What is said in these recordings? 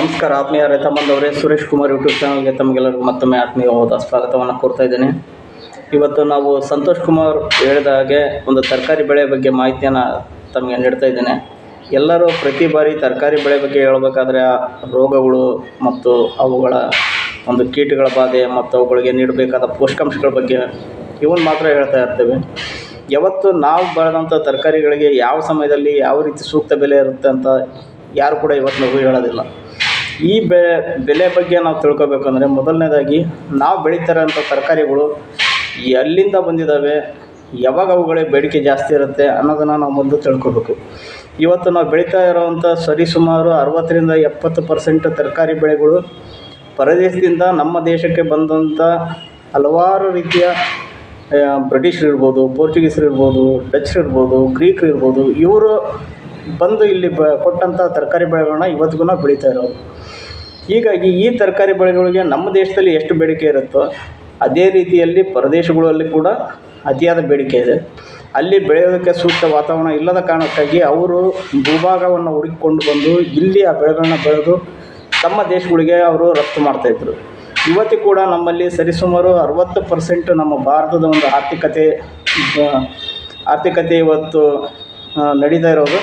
ನಮಸ್ಕಾರ, ಆತ್ಮೀಯ ರೈತ ಸುರೇಶ್ ಕುಮಾರ್ ಯೂಟ್ಯೂಬ್ ಚಾನಲ್ಗೆ ತಮಗೆಲ್ಲರಿಗೂ ಮತ್ತೊಮ್ಮೆ ಆತ್ಮೀಯವಾದ ಸ್ವಾಗತವನ್ನು ಕೋರ್ತಾ ಇದ್ದೇನೆ. ಇವತ್ತು ನಾವು ಸಂತೋಷ್ ಕುಮಾರ್ ಹೇಳಿದ ಹಾಗೆ ಒಂದು ತರಕಾರಿ ಬೆಳೆ ಬಗ್ಗೆ ಮಾಹಿತಿಯನ್ನು ತಮಗೆ ನೀಡ್ತಾ ಇದ್ದೇನೆ. ಎಲ್ಲರೂ ಪ್ರತಿ ಬಾರಿ ತರಕಾರಿ ಬೆಳೆ ಬಗ್ಗೆ ಹೇಳಬೇಕಾದ್ರೆ ರೋಗಗಳು ಮತ್ತು ಅವುಗಳ ಒಂದು ಕೀಟಗಳ ಬಾಧೆ ಮತ್ತು ಅವುಗಳಿಗೆ ನೀಡಬೇಕಾದ ಪೋಷಕಾಂಶಗಳ ಬಗ್ಗೆ ಇವನ್ ಮಾತ್ರ ಹೇಳ್ತಾ ಇರ್ತೇವೆ. ಯಾವತ್ತು ನಾವು ಬೆಳೆದಂಥ ತರಕಾರಿಗಳಿಗೆ ಯಾವ ಸಮಯದಲ್ಲಿ ಯಾವ ರೀತಿ ಸೂಕ್ತ ಬೆಲೆ ಇರುತ್ತೆ ಅಂತ ಯಾರು ಕೂಡ ಇವತ್ತು ನಾವು ಹೇಳೋದಿಲ್ಲ. ಈ ಬೆ, ಬೆಲೆ ಬಗ್ಗೆ ನಾವು ತಿಳ್ಕೊಬೇಕಂದ್ರೆ ಮೊದಲನೇದಾಗಿ ನಾವು ಬೆಳೀತಾರಂಥ ತರಕಾರಿಗಳು ಎಲ್ಲಿಂದ ಬಂದಿದ್ದಾವೆ ಯಾವಾಗ ಅವುಗಳೇ ಬೇಡಿಕೆ ಜಾಸ್ತಿ ಇರುತ್ತೆ ಅನ್ನೋದನ್ನು ನಾವು ಮೊದಲು ತಿಳ್ಕೊಬೇಕು. ಇವತ್ತು ನಾವು ಬೆಳೀತಾ ಇರೋವಂಥ ಸರಿಸುಮಾರು ಅರವತ್ತರಿಂದ ಎಪ್ಪತ್ತು ಪರ್ಸೆಂಟ್ ತರಕಾರಿ ಬೆಳೆಗಳು ಪರದೇಶದಿಂದ ನಮ್ಮ ದೇಶಕ್ಕೆ ಬಂದಂಥ ಹಲವಾರು ರೀತಿಯ ಬ್ರಿಟಿಷರು ಇರ್ಬೋದು, ಪೋರ್ಚುಗೀಸರು ಇರ್ಬೋದು, ಡಚ್ ಇರ್ಬೋದು, ಗ್ರೀಕರು ಇರ್ಬೋದು, ಇವರು ಬಂದು ಇಲ್ಲಿ ಬ, ಕೊಟ್ಟಂಥ ತರಕಾರಿ ಬೆಳೆಗಳನ್ನ ಇವತ್ತಿಗೂ ಬೆಳೀತಾ ಇರೋದು. ಹೀಗಾಗಿ ಈ ತರಕಾರಿ ಬೆಳೆಗಳಿಗೆ ನಮ್ಮ ದೇಶದಲ್ಲಿ ಎಷ್ಟು ಬೇಡಿಕೆ ಇರುತ್ತೋ ಅದೇ ರೀತಿಯಲ್ಲಿ ಪ್ರದೇಶಗಳಲ್ಲಿ ಕೂಡ ಅತಿಯಾದ ಬೇಡಿಕೆ ಇದೆ. ಅಲ್ಲಿ ಬೆಳೆಯೋದಕ್ಕೆ ಸೂಕ್ತ ವಾತಾವರಣ ಇಲ್ಲದ ಕಾರಣಕ್ಕಾಗಿ ಅವರು ಭೂಭಾಗವನ್ನು ಹುಡುಕಿಕೊಂಡು ಬಂದು ಇಲ್ಲಿ ಆ ಬೆಳೆಗಳನ್ನ ಬೆಳೆದು ತಮ್ಮ ದೇಶಗಳಿಗೆ ಅವರು ರಫ್ತು ಮಾಡ್ತಾಯಿದ್ರು ಇವತ್ತು ಕೂಡ ನಮ್ಮಲ್ಲಿ ಸರಿಸುಮಾರು ಅರವತ್ತು ಪರ್ಸೆಂಟ್ ನಮ್ಮ ಭಾರತದ ಒಂದು ಆರ್ಥಿಕತೆ ಆರ್ಥಿಕತೆ ಇವತ್ತು ನಡೀತಾ ಇರೋದು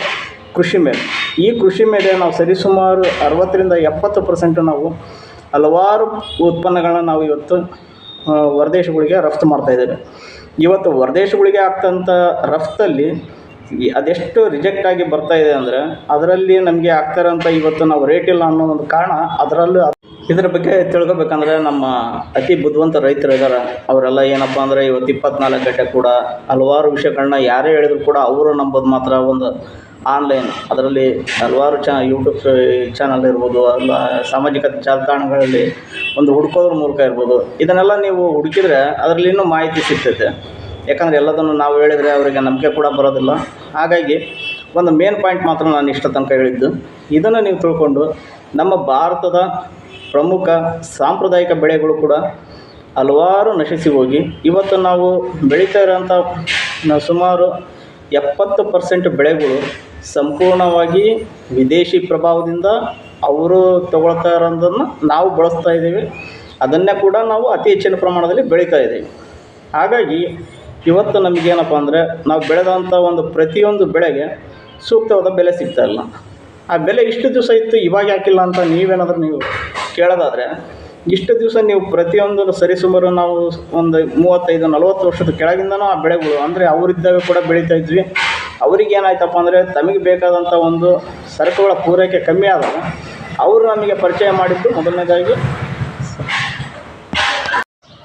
ಕೃಷಿ ಮೇಲೆ. ಈ ಕೃಷಿ ಮೇಲೆ ನಾವು ಸರಿಸುಮಾರು ಅರವತ್ತರಿಂದ ಎಪ್ಪತ್ತು ಪರ್ಸೆಂಟ್ ನಾವು ಹಲವಾರು ಉತ್ಪನ್ನಗಳನ್ನ ನಾವು ಇವತ್ತು ಹೊರದೇಶಗಳಿಗೆ ರಫ್ತು ಮಾಡ್ತಾಯಿದ್ದೇವೆ ಇವತ್ತು ಹೊರದೇಶಗಳಿಗೆ ಆಗ್ತಂಥ ರಫ್ತಲ್ಲಿ ಅದೆಷ್ಟು ರಿಜೆಕ್ಟ್ ಆಗಿ ಬರ್ತಾ ಇದೆ ಅಂದರೆ ಅದರಲ್ಲಿ ನಮಗೆ ಆಗ್ತಾರಂಥ ಇವತ್ತು ನಾವು ರೇಟ್ ಇಲ್ಲ ಅನ್ನೋ ಒಂದು ಕಾರಣ ಅದರಲ್ಲೂ ಇದ್ರ ಬಗ್ಗೆ ತಿಳ್ಕೊಬೇಕಂದ್ರೆ ನಮ್ಮ ಅತಿ ಬುದ್ಧಿವಂತ ರೈತರು ಇದ್ದಾರೆ ಅವರೆಲ್ಲ ಏನಪ್ಪ ಅಂದರೆ ಇವತ್ತು ಇಪ್ಪತ್ನಾಲ್ಕು ಗಂಟೆ ಕೂಡ ಹಲವಾರು ವಿಷಯಗಳನ್ನ ಯಾರೇ ಹೇಳಿದ್ರು ಕೂಡ ಅವರು ನಂಬೋದು ಮಾತ್ರ ಒಂದು ಆನ್ಲೈನ್ ಅದರಲ್ಲಿ ಹಲವಾರು ಚಾ ಯೂಟ್ಯೂಬ್ ಚಾನಲ್ ಇರ್ಬೋದು, ಅಲ್ಲ ಸಾಮಾಜಿಕ ಜಾಲತಾಣಗಳಲ್ಲಿ ಒಂದು ಹುಡ್ಕೋದ್ರ ಮೂಲಕ ಇರ್ಬೋದು. ಇದನ್ನೆಲ್ಲ ನೀವು ಹುಡುಕಿದ್ರೆ ಅದರಲ್ಲಿ ಇನ್ನೂ ಮಾಹಿತಿ ಸಿಗ್ತೈತೆ. ಯಾಕಂದರೆ ಎಲ್ಲದನ್ನು ನಾವು ಹೇಳಿದರೆ ಅವರಿಗೆ ನಂಬಿಕೆ ಕೂಡ ಬರೋದಿಲ್ಲ. ಹಾಗಾಗಿ ಒಂದು ಮೇನ್ ಪಾಯಿಂಟ್ ಮಾತ್ರ ನಾನು ಇಷ್ಟ ತನಕ ಹೇಳಿದ್ದು. ಇದನ್ನು ನೀವು ತಿಳ್ಕೊಂಡು ನಮ್ಮ ಭಾರತದ ಪ್ರಮುಖ ಸಾಂಪ್ರದಾಯಿಕ ಬೆಳೆಗಳು ಕೂಡ ಹಲವಾರು ನಶಿಸಿ ಹೋಗಿ, ಇವತ್ತು ನಾವು ಬೆಳೀತಾ ಇರೋಂಥ ಸುಮಾರು ಎಪ್ಪತ್ತು ಪರ್ಸೆಂಟ್ ಬೆಳೆಗಳು ಸಂಪೂರ್ಣವಾಗಿ ವಿದೇಶಿ ಪ್ರಭಾವದಿಂದ ಅವರು ತಗೊಳ್ತಾ ಇರೋದನ್ನು ನಾವು ಬಳಸ್ತಾ ಇದ್ದೀವಿ. ಅದನ್ನೇ ಕೂಡ ನಾವು ಅತಿ ಹೆಚ್ಚಿನ ಪ್ರಮಾಣದಲ್ಲಿ ಬೆಳೀತಾ ಇದ್ದೀವಿ. ಹಾಗಾಗಿ ಇವತ್ತು ನಮಗೇನಪ್ಪ ಅಂದರೆ ನಾವು ಬೆಳೆದಂಥ ಒಂದು ಪ್ರತಿಯೊಂದು ಬೆಳೆಗೆ ಸೂಕ್ತವಾದ ಬೆಲೆ ಸಿಗ್ತಾ ಇಲ್ಲ. ಆ ಬೆಲೆ ಇಷ್ಟು ದಿವಸ ಇತ್ತು, ಇವಾಗ ಯಾಕಿಲ್ಲ ಅಂತ ನೀವೇನಾದರೂ ನೀವು ಕೇಳೋದಾದರೆ, ಇಷ್ಟು ದಿವಸ ನೀವು ಪ್ರತಿಯೊಂದು ಸರಿಸುಮಾರು ನಾವು ಒಂದು ಮೂವತ್ತೈದು ನಲವತ್ತು ವರ್ಷದ ಕೆಳಗಿಂದನೂ ಆ ಬೆಳೆಗಳು ಅಂದರೆ ಅವರಿದ್ದಾಗ ಕೂಡ ಬೆಳೀತಾ ಇದ್ವಿ. ಅವ್ರಿಗೆ ಏನಾಯ್ತಪ್ಪ ಅಂದರೆ ತಮಗೆ ಬೇಕಾದಂಥ ಒಂದು ಸರಕುಗಳ ಪೂರೈಕೆ ಕಮ್ಮಿ ಆದಾಗ ಅವರು ನಮಗೆ ಪರಿಚಯ ಮಾಡಿದ್ದು ಮೊದಲನೇದಾಗಿ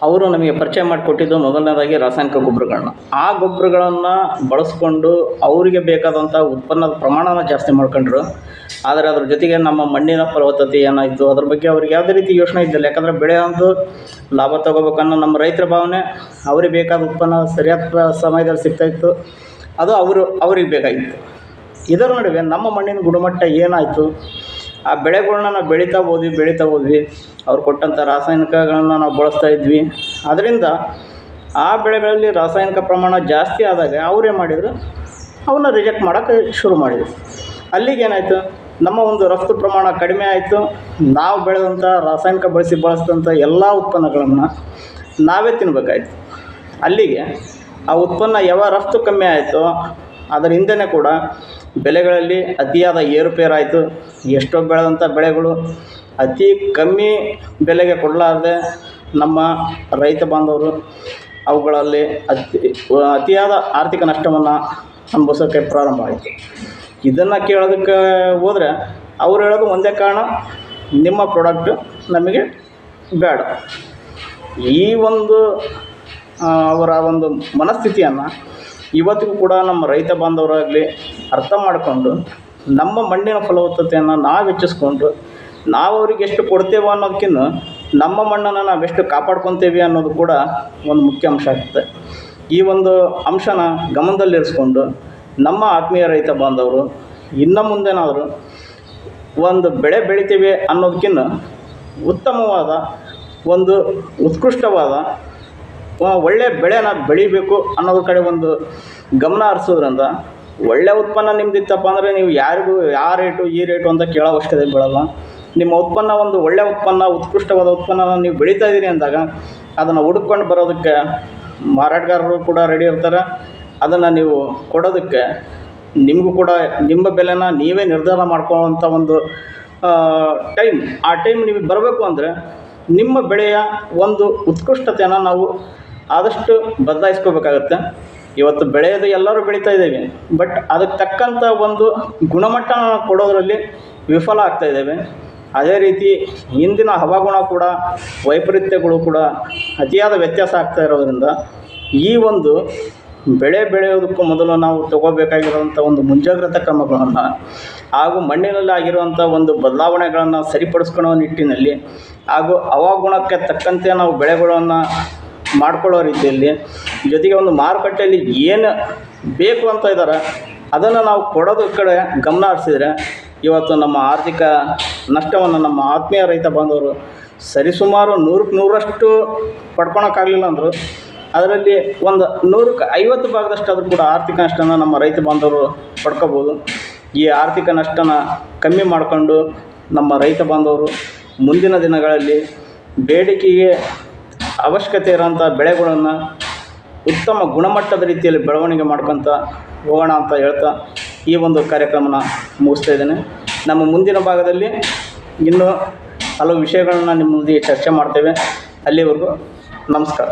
ಅವರು ನಮಗೆ ಪರಿಚಯ ಮಾಡಿಕೊಟ್ಟಿದ್ದು ಮೊದಲನೇದಾಗಿ ರಾಸಾಯನಿಕ ಗೊಬ್ಬರಗಳನ್ನ. ಆ ಗೊಬ್ಬರಗಳನ್ನು ಬಳಸ್ಕೊಂಡು ಅವರಿಗೆ ಬೇಕಾದಂಥ ಉತ್ಪನ್ನದ ಪ್ರಮಾಣನ ಜಾಸ್ತಿ ಮಾಡ್ಕೊಂಡ್ರು. ಆದರೆ ಅದ್ರ ಜೊತೆಗೆ ನಮ್ಮ ಮಣ್ಣಿನ ಫಲವತ್ತತೆ ಏನಾಯಿತು, ಅದ್ರ ಬಗ್ಗೆ ಅವ್ರಿಗೆ ಯಾವುದೇ ರೀತಿ ಯೋಚನೆ ಇದ್ದಿಲ್ಲ. ಯಾಕಂದರೆ ಬೆಳೆ ಒಂದು ಲಾಭ ತೊಗೋಬೇಕನ್ನೋ ನಮ್ಮ ರೈತರ ಭಾವನೆ, ಅವ್ರಿಗೆ ಬೇಕಾದ ಉತ್ಪನ್ನ ಸರಿಯಾದ ಸಮಯದಲ್ಲಿ ಸಿಗ್ತಾಯಿತ್ತು ಅದು ಅವರು, ಅವ್ರಿಗೆ ಬೇಕಾಗಿತ್ತು. ಇದರ ನಡುವೆ ನಮ್ಮ ಮಣ್ಣಿನ ಗುಣಮಟ್ಟ ಏನಾಯಿತು? ಆ ಬೆಳೆಗಳನ್ನ ನಾವು ಬೆಳೀತಾ ಹೋದ್ವಿ ಬೆಳೀತಾ ಹೋದ್ವಿ. ಅವ್ರು ಕೊಟ್ಟಂಥ ರಾಸಾಯನಿಕಗಳನ್ನು ನಾವು ಬಳಸ್ತಾ ಇದ್ವಿ. ಅದರಿಂದ ಆ ಬೆಳೆಗಳಲ್ಲಿ ರಾಸಾಯನಿಕ ಪ್ರಮಾಣ ಜಾಸ್ತಿ ಆದಾಗ ಅವರೇ ಮಾಡಿದರು? ಅವನ್ನ ರಿಜೆಕ್ಟ್ ಮಾಡೋಕ್ಕೆ ಶುರು ಮಾಡಿದರು. ಅಲ್ಲಿಗೆ ಏನಾಯಿತು? ನಮ್ಮ ಒಂದು ರಫ್ತು ಪ್ರಮಾಣ ಕಡಿಮೆ ಆಯಿತು. ನಾವು ಬೆಳೆದಂಥ ರಾಸಾಯನಿಕ ಬಳಸಿ ಬಳಸಿದಂಥ ಎಲ್ಲ ಉತ್ಪನ್ನಗಳನ್ನು ನಾವೇ ತಿನ್ನಬೇಕಾಯ್ತು ಅಲ್ಲಿಗೆ ಆ ಉತ್ಪನ್ನ ಯಾವ ರಫ್ತು ಕಮ್ಮಿ ಆಯಿತೋ ಅದರ ಹಿಂದೆಯೇ ಕೂಡ ಬೆಲೆಗಳಲ್ಲಿ ಅತಿಯಾದ ಏರುಪೇರಾಯಿತು. ಎಷ್ಟೋ ಬೆಳೆದಂಥ ಬೆಳೆಗಳು ಅತಿ ಕಮ್ಮಿ ಬೆಲೆಗೆ ಕೊಡಲಾರ್ದೆ ನಮ್ಮ ರೈತ ಬಾಂಧವರು ಅವುಗಳಲ್ಲಿ ಅತಿ, ಅತಿಯಾದ ಆರ್ಥಿಕ ನಷ್ಟವನ್ನು ಅನುಭವಿಸೋಕ್ಕೆ ಪ್ರಾರಂಭ ಆಯಿತು. ಇದನ್ನು ಕೇಳೋದಕ್ಕೆ ಹೋದರೆ ಅವ್ರು ಹೇಳೋದು ಒಂದೇ ಕಾರಣ, ನಿಮ್ಮ ಪ್ರಾಡಕ್ಟು ನಮಗೆ ಬೇಡ. ಈ ಒಂದು ಅವರ ಒಂದು ಮನಸ್ಥಿತಿಯನ್ನು ಇವತ್ತಿಗೂ ಕೂಡ ನಮ್ಮ ರೈತ ಬಾಂಧವರಾಗಲಿ ಅರ್ಥ ಮಾಡಿಕೊಂಡು ನಮ್ಮ ಮಣ್ಣಿನ ಫಲವತ್ತತೆಯನ್ನು ನಾವು ಹೆಚ್ಚಿಸ್ಕೊಂಡು ನಾವು ಅವ್ರಿಗೆ ಎಷ್ಟು ಕೊಡ್ತೇವೆ ಅನ್ನೋದಕ್ಕಿಂತ ನಮ್ಮ ಮಣ್ಣನ್ನು ಎಷ್ಟು ಕಾಪಾಡ್ಕೊತೇವೆ ಅನ್ನೋದು ಕೂಡ ಒಂದು ಮುಖ್ಯ ಅಂಶ ಆಗುತ್ತೆ ಈ ಒಂದು ಅಂಶನ ಗಮನದಲ್ಲಿರಿಸ್ಕೊಂಡು ನಮ್ಮ ಆತ್ಮೀಯ ರೈತ ಬಾಂಧವರು ಇನ್ನು ಮುಂದೆನಾದರೂ ಒಂದು ಬೆಳೆ ಬೆಳಿತೀವಿ ಅನ್ನೋದಕ್ಕಿಂತ ಉತ್ತಮವಾದ ಒಂದು ಉತ್ಕೃಷ್ಟವಾದ ಒಳ್ಳೆಯ ಬೆಳೆನ ಬೆಳಿಬೇಕು ಅನ್ನೋದ್ರ ಕಡೆ ಒಂದು ಗಮನ ಹರಿಸೋದ್ರಿಂದ ಒಳ್ಳೆಯ ಉತ್ಪನ್ನ ನಿಮ್ದಿತ್ತಪ್ಪ ಅಂದರೆ ನೀವು ಯಾರಿಗೂ ಯಾವ ರೇಟು, ಈ ರೇಟು ಅಂತ ಕೇಳೋ ಅವಶ್ಯಕತೆ ಬೀಳಲ್ಲ ನಿಮ್ಮ ಉತ್ಪನ್ನ ಒಂದು ಒಳ್ಳೆಯ ಉತ್ಪನ್ನ, ಉತ್ಕೃಷ್ಟವಾದ ಉತ್ಪನ್ನನ ನೀವು ಬೆಳೀತಾ ಇದ್ದೀರಿ ಅಂದಾಗ ಅದನ್ನು ಹುಡುಕೊಂಡು ಬರೋದಕ್ಕೆ ಮಾರಾಟಗಾರರು ಕೂಡ ರೆಡಿ ಇರ್ತಾರೆ. ಅದನ್ನು ನೀವು ಕೊಡೋದಕ್ಕೆ ನಿಮಗೂ ಕೂಡ ನಿಮ್ಮ ಬೆಲೆನ ನೀವೇ ನಿರ್ಧಾರ ಮಾಡ್ಕೊಳ್ಳೋವಂಥ ಒಂದು ಟೈಮ್ ಆ ಟೈಮ್ ನಿಮಗೆ ಬರಬೇಕು ಅಂದರೆ ನಿಮ್ಮ ಬೆಳೆಯ ಒಂದು ಉತ್ಕೃಷ್ಟತೆಯನ್ನು ನಾವು ಆದಷ್ಟು ಬದಲಾಯಿಸ್ಕೋಬೇಕಾಗತ್ತೆ. ಇವತ್ತು ಬೆಳೆಯೋದು ಎಲ್ಲರೂ ಬೆಳೀತಾ ಇದ್ದೇವೆ. ಬಟ್ ಅದಕ್ಕೆ ತಕ್ಕಂಥ ಒಂದು ಗುಣಮಟ್ಟ ಕೊಡೋದರಲ್ಲಿ ವಿಫಲ ಆಗ್ತಾ ಇದ್ದೇವೆ. ಅದೇ ರೀತಿ ಇಂದಿನ ಹವಾಗುಣ ಕೂಡ, ವೈಪರೀತ್ಯಗಳು ಕೂಡ ಅತಿಯಾದ ವ್ಯತ್ಯಾಸ ಆಗ್ತಾ ಇರೋದ್ರಿಂದ ಈ ಒಂದು ಬೆಳೆ ಬೆಳೆಯೋದಕ್ಕೂ ಮೊದಲು ನಾವು ತಗೋಬೇಕಾಗಿರುವಂಥ ಒಂದು ಮುಂಜಾಗ್ರತಾ ಕ್ರಮಗಳನ್ನು ಹಾಗೂ ಮಣ್ಣಿನಲ್ಲಿ ಆಗಿರುವಂಥ ಒಂದು ಬದಲಾವಣೆಗಳನ್ನು ಸರಿಪಡಿಸ್ಕೊಳ್ಳೋ ನಿಟ್ಟಿನಲ್ಲಿ ಹಾಗೂ ಹವಾಗುಣಕ್ಕೆ ತಕ್ಕಂತೆ ನಾವು ಬೆಳೆಗಳನ್ನು ಮಾಡ್ಕೊಳ್ಳೋ ರೀತಿಯಲ್ಲಿ ಜೊತೆಗೆ ಒಂದು ಮಾರುಕಟ್ಟೆಯಲ್ಲಿ ಏನು ಬೇಕು ಅಂತ ಇದ್ದಾರೆ ಅದನ್ನು ನಾವು ಕೊಡೋದ್ರ ಕಡೆ ಗಮನ ಹರಿಸಿದ್ರೆ ಇವತ್ತು ನಮ್ಮ ಆರ್ಥಿಕ ನಷ್ಟವನ್ನು ನಮ್ಮ ಆತ್ಮೀಯ ರೈತ ಬಾಂಧವರು ಸರಿಸುಮಾರು ನೂರಕ್ಕೆ ನೂರಷ್ಟು ಪಡ್ಕೊಳಕ್ಕಾಗಲಿಲ್ಲ ಅಂದರು. ಅದರಲ್ಲಿ ಒಂದು ನೂರಕ್ಕೆ ಐವತ್ತು ಭಾಗದಷ್ಟಾದರೂ ಕೂಡ ಆರ್ಥಿಕ ನಷ್ಟನ ನಮ್ಮ ರೈತ ಬಾಂಧವರು ಪಡ್ಕೋಬೋದು. ಈ ಆರ್ಥಿಕ ನಷ್ಟನ ಕಮ್ಮಿ ಮಾಡಿಕೊಂಡು ನಮ್ಮ ರೈತ ಬಾಂಧವರು ಮುಂದಿನ ದಿನಗಳಲ್ಲಿ ಬೇಡಿಕೆಗೆ ಅವಶ್ಯಕತೆ ಇರೋಂಥ ಬೆಳೆಗಳನ್ನು ಉತ್ತಮ ಗುಣಮಟ್ಟದ ರೀತಿಯಲ್ಲಿ ಬೆಳವಣಿಗೆ ಮಾಡ್ಕೊತ ಹೋಗೋಣ ಅಂತ ಹೇಳ್ತಾ ಈ ಒಂದು ಕಾರ್ಯಕ್ರಮನ ಮುಗಿಸ್ತಾ ಇದ್ದೇನೆ. ನಮ್ಮ ಮುಂದಿನ ಭಾಗದಲ್ಲಿ ಇನ್ನೂ ಹಲವು ವಿಷಯಗಳನ್ನು ನಿಮ್ಮೊಂದಿಗೆ ಚರ್ಚೆ ಮಾಡ್ತೇವೆ. ಅಲ್ಲಿವರೆಗೂ ನಮಸ್ಕಾರ.